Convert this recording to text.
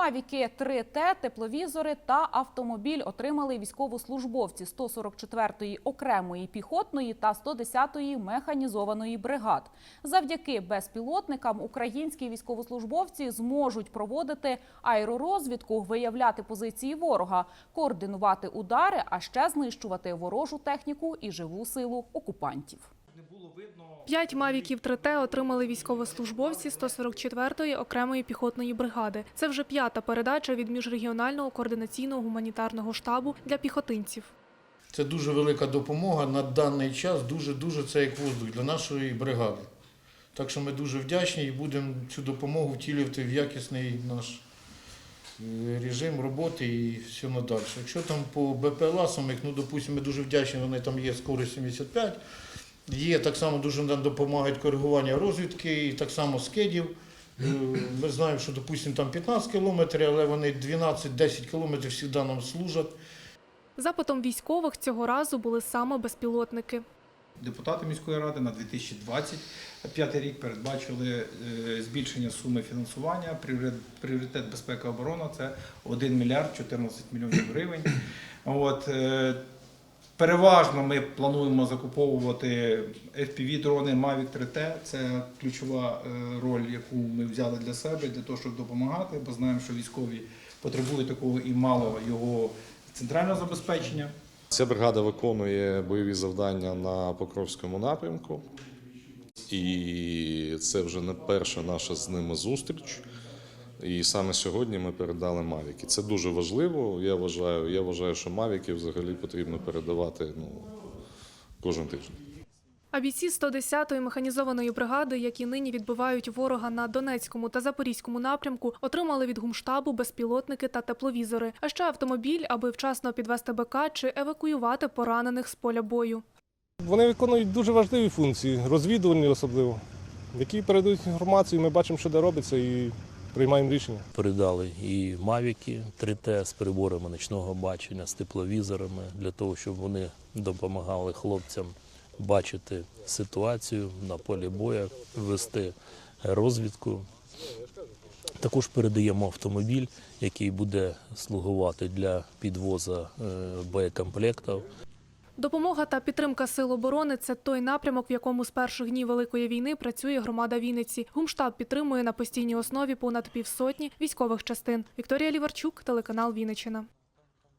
Мавіки 3Т, тепловізори та автомобіль отримали військовослужбовці 144-ї окремої піхотної та 110-ї механізованої бригад. Завдяки безпілотникам українські військовослужбовці зможуть проводити аеророзвідку, виявляти позиції ворога, координувати удари, а ще знищувати ворожу техніку і живу силу окупантів. П'ять мавіків 3Т отримали військовослужбовці 144-ї окремої піхотної бригади. Це вже п'ята передача від міжрегіонального координаційного гуманітарного штабу для піхотинців. Це дуже велика допомога на даний час, дуже-дуже це як воздух для нашої бригади. Так що ми дуже вдячні і будемо цю допомогу втілювати в якісний наш е, режим роботи і все надалі. Якщо там по БПЛА самих, ну, допустимо, ми дуже вдячні, вони там є скорість 75, є так само дуже нам допомагають коригування розвідки, і так само скидів. Е, Ми знаємо, що, допустимо, там 15 кілометрів, але вони 12-10 кілометрів завжди нам служать. Запитом військових цього разу були саме безпілотники. Депутати міської ради на 2025 рік передбачили е, збільшення суми фінансування. Пріоритет- і оборона це 1 мільярд 14 мільйонів гривень. От, е, переважно ми плануємо закуповувати FPV-дрони Mavic 3T. Це ключова е, роль, яку ми взяли для себе, для того, щоб допомагати, бо знаємо, що військові потребують такого і мало його центрального забезпечення. Ця бригада виконує бойові завдання на Покровському напрямку, і це вже не перша наша з ними зустріч. І саме сьогодні ми передали Мавіки. Це дуже важливо. Я вважаю, я вважаю, що Мавіки взагалі потрібно передавати ну, кожен тиждень. А бійці 110-ї механізованої бригади, які нині відбивають ворога на Донецькому та Запорізькому напрямку, отримали від гумштабу безпілотники та тепловізори, а ще автомобіль, аби вчасно підвести БК чи евакуювати поранених з поля бою. Вони виконують дуже важливі функції, розвідувальні особливо, які передають інформацію, ми бачимо, що де робиться, і приймаємо рішення. Передали і мавіки 3Т з приборами ночного бачення, з тепловізорами для того, щоб вони допомагали хлопцям бачити ситуацію на полі бою, вести розвідку. Також передаємо автомобіль, який буде слугувати для підвозу е, боєкомплектів. Допомога та підтримка сил оборони це той напрямок, в якому з перших днів великої війни працює громада Вінниці. Гумштаб підтримує на постійній основі понад півсотні військових частин. Вікторія Ліварчук, телеканал Вінниччина.